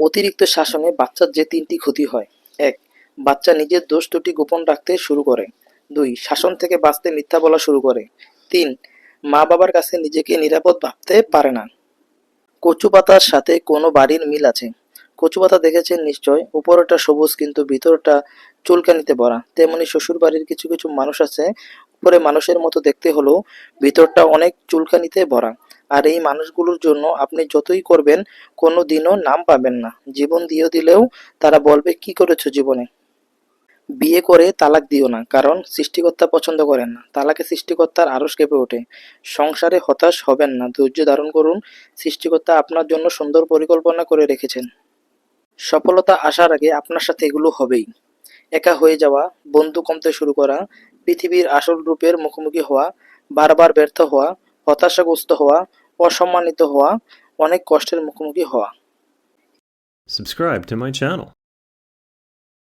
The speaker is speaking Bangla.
অতিরিক্ত শাসনে বাচ্চার যে তিনটি ক্ষতি হয়, এক, বাচ্চা নিজের দোষ দুটি গোপন রাখতে শুরু করে, দুই, শাসন থেকে বাঁচতে মিথ্যা বলা শুরু করে, তিন মা বাবার কাছে নিজেকে নিরাপদ ভাবতে পারে না। কচু পাতার সাথে কোনো বাড়ির মিল আছে? কচু পাতা দেখেছেন নিশ্চয়, উপরটা সবুজ কিন্তু ভিতরটা চুলকানিতে ভরা। তেমনি শ্বশুর বাড়ির কিছু কিছু মানুষ আছে, উপরে মানুষের মতো দেখতে হলেও ভিতরটা অনেক চুলকানিতে ভরা। আর এই মানুষগুলোর জন্য আপনি যতই করবেন কোনো দিনও নাম পাবেন না। জীবন দিয়ে দিলেও তারা বলবে, কি করেছ জীবনে? বিয়ে করে তালাক দিও না, কারণ সৃষ্টিকর্তা পছন্দ করেন না। তালাকে সৃষ্টিকর্তার আরস কেঁপে ওঠে। সংসারে হতাশ হবেন না। ধৈর্য ধারণ করুন। সৃষ্টিকর্তা আপনার জন্য সুন্দর পরিকল্পনা করে রেখেছেন। সফলতা আসার আগে আপনার সাথে এগুলো হবেই। একা হয়ে যাওয়া, বন্ধু কমতে শুরু করা, পৃথিবীর আসল রূপের মুখোমুখি হওয়া, বারবার ব্যর্থ হওয়া হতাশাগ্রস্ত হওয়া অসম্মানিত হওয়া অনেক কষ্টের মুখোমুখি হওয়া Subscribe to my channel.